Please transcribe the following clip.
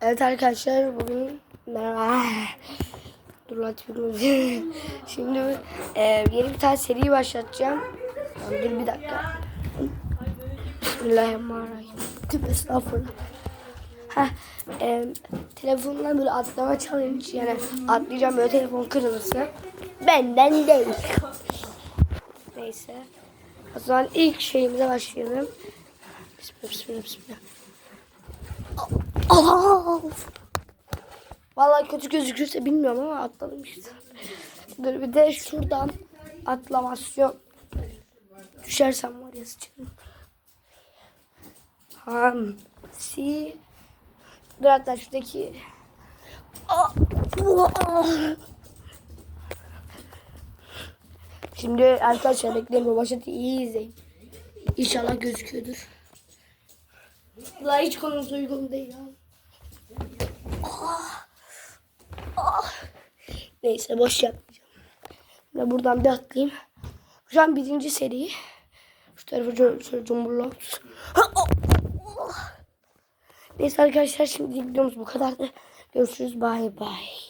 Evet arkadaşlar bugün. Dur lan. Şimdi e, yeni bir tane seri başlatacağım. Dur bir dakika. Bismillahirrahmanirrahim. Tüp estağfurullah. Heh, e, telefondan böyle atlama challenge yani atlayacağım böyle telefon kırılırsa benden değil. Neyse. O zaman ilk şeyimize başlayalım. Bismillah bismillah bismillah. Aa! Vallahi kötü gözükürse bilmiyorum ama atladım işte. Dur bir de şuradan atlamasyon. Düşersem var ya sıçarım. Hamsi. Dur hatta şuradaki. Şimdi arkadaşlar bekleyin bu iyi izleyin. İnşallah gözüküyordur. La hiç konumuza uygun değil ya. Neyse boş yapmayacağım. Ve buradan bir atlayayım. An birinci seri. Şu tarafı şöyle. Neyse arkadaşlar şimdi videomuz bu kadar. Görüşürüz. Bay bay.